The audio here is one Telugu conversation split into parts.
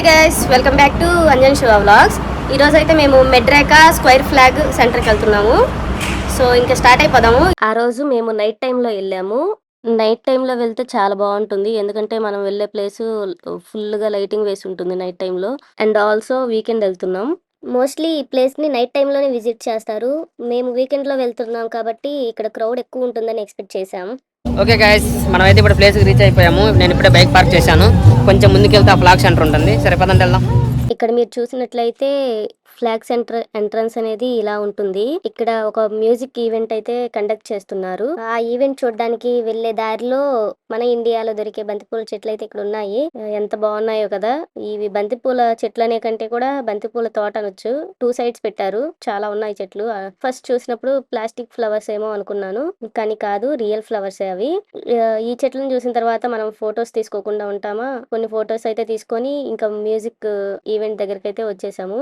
Hi guys welcome back to Anjan Shiva vlogs ఈరోజు అయితే మేము మెడ్రేకా స్క్వైర్ ఫ్లాగ్ సెంటర్కి వెళ్తున్నాము. సో ఇంకా స్టార్ట్ అయిపోదాము. ఆ రోజు మేము నైట్ టైంలో వెళ్ళాము. నైట్ టైంలో వెళ్తే చాలా బాగుంటుంది. ఎందుకంటే మనం వెళ్ళే ప్లేస్ ఫుల్గా లైటింగ్ వేసి ఉంటుంది నైట్ టైంలో అండ్ ఆల్సో వీకెండ్ వెళ్తున్నాం. మోస్ట్లీ ఈ ప్లేస్ని నైట్ టైంలోనే విజిట్ చేస్తారు. మేము వీకెండ్లో వెళ్తున్నాం కాబట్టి ఇక్కడ క్రౌడ్ ఎక్కువ ఉంటుందని ఎక్స్పెక్ట్ చేశాం. ఓకే గైస్ మనమైతే ఇప్పుడు ప్లేస్కి రీచ్ అయిపోయాము. నేను ఇప్పుడే బైక్ పార్క్ చేశాను. కొంచెం ముందుకెళ్తే ఆ ఫ్లాగ్ సెంటర్ ఉంటుంది. సరే పదండి వెళ్దాం. ఇక్కడ మీరు చూసినట్లయితే ఫ్లాగ్స్ ఎంట్ర ఎంట్రన్స్ అనేది ఇలా ఉంటుంది. ఇక్కడ ఒక మ్యూజిక్ ఈవెంట్ అయితే కండక్ట్ చేస్తున్నారు. ఆ ఈవెంట్ చూడడానికి వెళ్ళే దారిలో మన ఇండియాలో దొరికే బంతిపూల చెట్లు అయితే ఇక్కడ ఉన్నాయి. ఎంత బాగున్నాయో కదా. ఇవి బంతిపూల చెట్లు అనే కంటే కూడా బంతిపూల తోట అనొచ్చు. టూ సైడ్స్ పెట్టారు. చాలా ఉన్నాయి చెట్లు. ఫస్ట్ చూసినప్పుడు ప్లాస్టిక్ ఫ్లవర్స్ ఏమో అనుకున్నాను. కానీ కాదు రియల్ ఫ్లవర్స్ అవి. ఈ చెట్లను చూసిన తర్వాత మనం ఫొటోస్ తీసుకోకుండా ఉంటామా? కొన్ని ఫొటోస్ అయితే తీసుకొని ఇంకా మ్యూజిక్ ఈవెంట్ దగ్గరికి అయితే వచ్చేసాము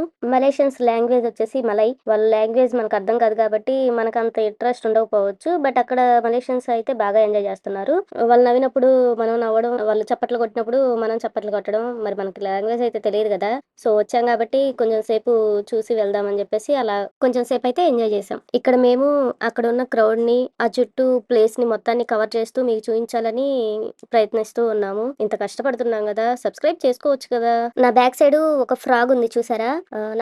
మలేషియన్స్ లాంగ్వేజ్ వచ్చేసి మలై వాళ్ళ లాంగ్వేజ్ మనకు అర్థం కాదు కాబట్టి మనకు అంత ఇంట్రెస్ట్ ఉండకపోవచ్చు. బట్ అక్కడ మలేషియన్స్ అయితే బాగా ఎంజాయ్ చేస్తున్నారు. వాళ్ళు నవ్వినప్పుడు మనం నవ్వడం వాళ్ళు చప్పట్లు కొట్టినప్పుడు మనం చప్పట్లు కొట్టడం మరి మనకి లాంగ్వేజ్ అయితే తెలియదు కదా. సో వచ్చాం కాబట్టి కొంచెం సేపు చూసి వెళ్దామని చెప్పేసి అలా కొంచెం సేపు అయితే ఎంజాయ్ చేసాం ఇక్కడ మేము అక్కడ ఉన్న క్రౌడ్ని ఆ చుట్టూ ప్లేస్ని మొత్తాన్ని కవర్ చేస్తూ మీకు చూపించాలని ప్రయత్నిస్తూ ఉన్నాము. ఇంత కష్టపడుతున్నాం కదా సబ్స్క్రైబ్ చేసుకోవచ్చు కదా. నా బ్యాక్ సైడ్ ఒక ఫ్రాగ్ ఉంది చూసారా?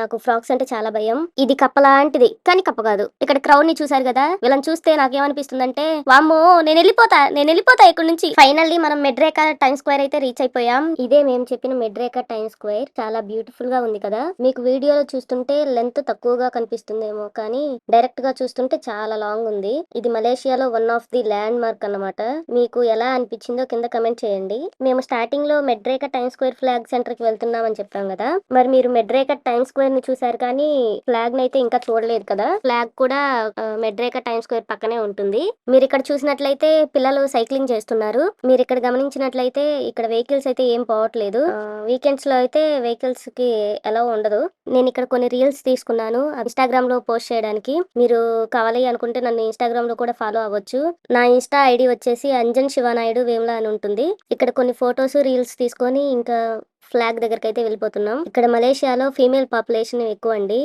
నాకు ఫ్రాగ్ ఫ్రాగ్స్ అంటే చాలా భయం. ఇది కప్ప లాంటిది. కానీ కప్ప కాదు. ఇక్కడ క్రౌడ్ని చూసారు కదా? వీళ్ళని చూస్తే నాకేమనిపిస్తుందంటే వామ్మో నేను వెళ్ళిపోతా నేను వెళ్ళిపోతా ఇక్కడ నుంచి. ఫైనల్లీ మనం మెడ్రేకా టైమ్ స్క్వేర్ అయితే రీచ్ అయిపోయాం. ఇదే మేము చెప్పిన మెడ్రేకా టైమ్ స్క్వేర్. చాలా బ్యూటిఫుల్గా ఉంది కదా? మీకు వీడియోలో చూస్తుంటే లెంత్ తక్కువగా కనిపిస్తుందేమో కానీ డైరెక్ట్గా చూస్తుంటే చాలా లాంగ్ ఉంది. ఇది మలేషియాలో one of the landmark అన్నమాట. మీకు ఎలా అనిపించిందో కింద కమెంట్ చేయండి. మేము స్టార్టింగ్లో మెడ్రేకా టైమ్ స్క్వేర్ ఫ్లాగ్ సెంటర్కి వెళ్తున్నామని చెప్పాం కదా? మరి మీరు మెడ్రేకా టైమ్ స్క్వేర్ని చూసారు కానీ ఫ్లాగ్ అయితే ఇంకా చూడలేదు కదా. ఫ్లాగ్ కూడా మెడ్రేకా టైమ్ స్క్వేర్ పక్కనే ఉంటుంది. మీరు ఇక్కడ చూసినట్లయితే పిల్లలు సైక్లింగ్ చేస్తున్నారు. మీరు ఇక్కడ గమనించినట్లయితే ఇక్కడ వెహికల్స్ అయితే ఏం పోవట్లేదు. వీకెండ్స్లో అయితే వెహికల్స్కి ఎలా ఉండదు. నేను ఇక్కడ కొన్ని రీల్స్ తీసుకున్నాను. ఇన్స్టాగ్రామ్లో పోస్ట్ చేయడానికి. మీరు కావాలి అనుకుంటే నన్ను ఇన్స్టాగ్రామ్లో కూడా ఫాలో అవ్వచ్చు. నా ఇన్స్టా ఐడి వచ్చేసి అంజన్ శివనాయుడు వేముల అని ఉంటుంది. ఇక్కడ కొన్ని ఫొటోస్ రీల్స్ తీసుకొని ఇంకా ఫ్లాగ్ దగ్గరికి అయితే వెళ్ళిపోతున్నాం. ఇక్కడ మలేషియాలో ఫీమేల్ పాపులేషన్ ఎక్కువ అండి.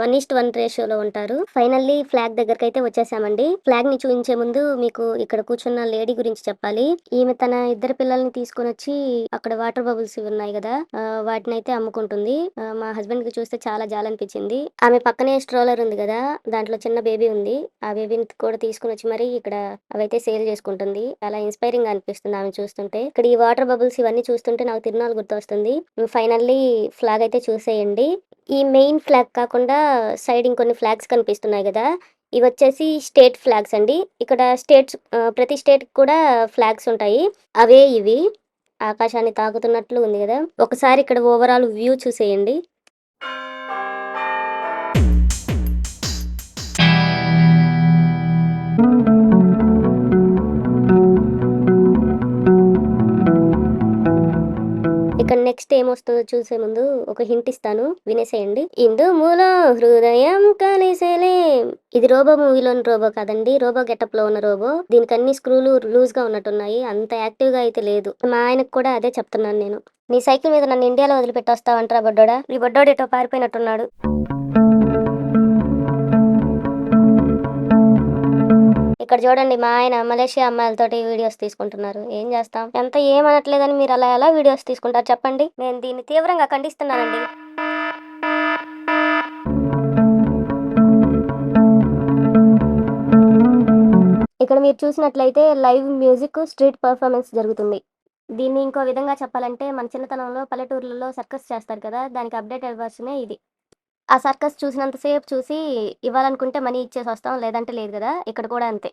వన్ ఈస్ట్ వన్ రేషియోలో ఉంటారు. ఫైనల్లీ ఫ్లాగ్ దగ్గరికి అయితే వచ్చేసామండి. ఫ్లాగ్ని చూపించే ముందు మీకు ఇక్కడ కూర్చున్న లేడీ గురించి చెప్పాలి. ఈమె తన ఇద్దరు పిల్లల్ని తీసుకొని వచ్చి అక్కడ వాటర్ బబుల్స్ ఉన్నాయి కదా వాటిని అయితే అమ్ముకుంటుంది. మా హస్బెండ్కి చూస్తే చాలా జాలనిపించింది. ఆమె పక్కనే స్ట్రోలర్ ఉంది కదా దాంట్లో చిన్న బేబీ ఉంది. ఆ బేబీని కూడా తీసుకుని వచ్చి మరి ఇక్కడ అవైతే సేల్ చేసుకుంటుంది. అలా ఇన్స్పైరింగ్ అనిపిస్తుంది ఆమె చూస్తుంటే. ఇక్కడ ఈ వాటర్ బబుల్స్ ఇవన్నీ చూస్తుంటే నాకు తిరునాళ్ళు వస్తుంది ఫైనల్లీ ఫ్లాగ్ అయితే చూసేయండి. ఈ మెయిన్ ఫ్లాగ్ కాకుండా సైడ్ ఇంకొన్ని ఫ్లాగ్స్ కనిపిస్తున్నాయి కదా ఇవి వచ్చేసి స్టేట్ ఫ్లాగ్స్ అండి. ఇక్కడ స్టేట్స్ ఆ, ప్రతి స్టేట్ కూడా ఫ్లాగ్స్ ఉంటాయి. అవే ఇవి. ఆకాశాన్ని తాకుతున్నట్లు ఉంది కదా. ఒకసారి ఇక్కడ ఓవరాల్ వ్యూ చూసేయండి. నెక్స్ట్ ఏమొస్తుందో చూసే ముందు ఒక హింట్ ఇస్తాను. వినేసేయండి. ఇందు మూల హృదయం కలిసేలే. ఇది రోబో మూవీలోని రోబో కాదండి. రోబో గెటప్లో ఉన్న రోబో. దీనికి అన్ని స్క్రూలు లూజ్గా ఉన్నట్టున్నాయి. అంత యాక్టివ్గా అయితే లేదు. మా ఆయనకు కూడా అదే చెప్తున్నాను నేను. నీ సైకిల్ మీద నన్ను ఇండియాలో వదిలిపెట్టి వస్తావంటారా బొడ్డోడా? నీ బొడ్డోడేటో పారిపోయినట్టున్నాడు. ఇక్కడ చూడండి మా ఆయన మలేషియా అమ్మాయిలతోటి వీడియోస్ తీసుకుంటున్నారు. ఏం చేస్తాం? ఎంత ఏమనట్లేదని మీరు అలా ఎలా వీడియోస్ తీసుకుంటారు చెప్పండి? నేను దీన్ని తీవ్రంగా ఖండిస్తున్నానండి. ఇక్కడ మీరు చూసినట్లయితే లైవ్ మ్యూజిక్ స్ట్రీట్ పర్ఫార్మెన్స్ జరుగుతుంది. దీన్ని ఇంకో విధంగా చెప్పాలంటే మన చిన్నతనంలో పల్లెటూర్లలో సర్కస్ చేస్తారు కదా దానికి అప్డేట్ వర్షనే ఇది. ఆ సర్కస్ చూసినంతసేపు చూసి ఇవ్వాలనుకుంటే మనీ ఇచ్చేసి వస్తాం లేదంటే లేదు కదా ఇక్కడ కూడా అంతే.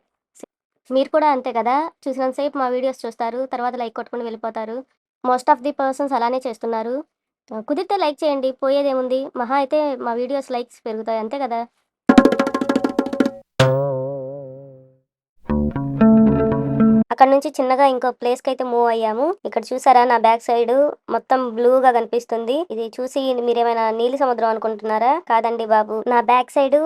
మీరు కూడా అంతే కదా చూసినంతసేపు మా వీడియోస్ చూస్తారు తర్వాత లైక్ కొట్టుకుని వెళ్ళిపోతారు. మోస్ట్ ఆఫ్ ది పర్సన్స్ అలానే చేస్తున్నారు. కుదిరితే లైక్ చేయండి పోయేదేముంది? మహా అయితే మా వీడియోస్ లైక్స్ పెరుగుతాయి అంతే కదా. అక్కడ నుంచి చిన్నగా ఇంకో ప్లేస్కి అయితే మూవ్ అయ్యాము. ఇక్కడ చూసారా నా బ్యాక్ సైడ్ మొత్తం బ్లూ గా కనిపిస్తుంది. ఇది చూసి మీరేమైనా నీలి సముద్రం అనుకుంటున్నారా? కాదండి బాబు. నా బ్యాక్ సైడ్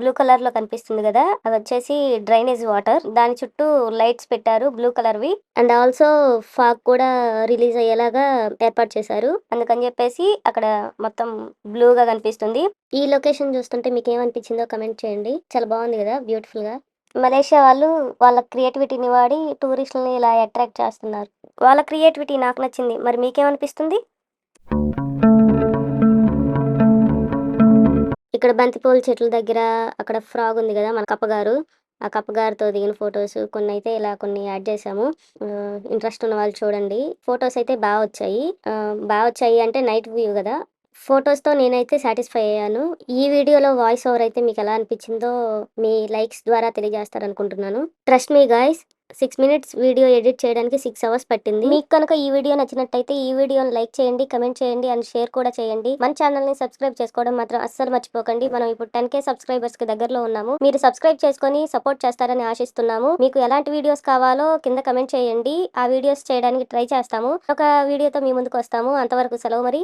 బ్లూ కలర్లో కనిపిస్తుంది కదా. అది వచ్చేసి డ్రైనేజ్ వాటర్. దాని చుట్టూ లైట్స్ పెట్టారు బ్లూ కలర్ వి అండ్ ఆల్సో ఫాగ్ కూడా రిలీజ్ అయ్యేలాగా ఏర్పాటు చేశారు. అందుకని చెప్పేసి అక్కడ మొత్తం బ్లూ గా కనిపిస్తుంది. ఈ లొకేషన్ చూస్తుంటే మీకు ఏమనిపించిందో కమెంట్ చేయండి. చాలా బాగుంది కదా బ్యూటిఫుల్గా మలేషియా వాళ్ళు వాళ్ళ క్రియేటివిటీని వాడి టూరిస్టులని ఇలా అట్రాక్ట్ చేస్తున్నారు. వాళ్ళ క్రియేటివిటీ నాకు నచ్చింది. మరి మీకేమనిపిస్తుంది? ఇక్కడ బంతిపూల చెట్ల దగ్గర అక్కడ ఫ్రాగ్ ఉంది కదా మన కప్పగారు ఆ కప్పగారితో దిగిన ఫొటోస్ కొన్ని అయితే ఇలా కొన్ని యాడ్ చేసాము ఇంట్రెస్ట్ ఉన్న వాళ్ళు చూడండి. ఫొటోస్ అయితే బాగా వచ్చాయి. బాగా వచ్చాయి అంటే నైట్ వ్యూ కదా. ఫొటోస్తో నేనైతే సాటిస్ఫై అయ్యాను. ఈ వీడియోలో వాయిస్ ఓవర్ అయితే మీకు ఎలా అనిపించిందో మీ లైక్స్ ద్వారా తెలియజేస్తారనుకుంటున్నాను. Trust me guys six minutes video edit చేయడానికి సిక్స్ అవర్స్ పట్టింది. మీకు కనుక ఈ వీడియో నచ్చినట్టయితే ఈ వీడియోని లైక్ చేయండి కమెంట్ చేయండి అండ్ షేర్ కూడా చేయండి. మన ఛానల్ని సబ్స్క్రైబ్ చేసుకోవడం మాత్రం అస్సలు మర్చిపోకండి. మనం ఇప్పుడు టెన్ కే సబ్స్క్రైబర్స్కి దగ్గరలో ఉన్నాము. మీరు సబ్స్క్రైబ్ చేసుకొని సపోర్ట్ చేస్తారని ఆశిస్తున్నాము. మీకు ఎలాంటి వీడియోస్ కావాలో కింద కమెంట్ చేయండి. ఆ వీడియోస్ చేయడానికి ట్రై చేస్తాము. ఒక వీడియోతో మీ ముందుకు వస్తాము. అంతవరకు సెలవు మరి.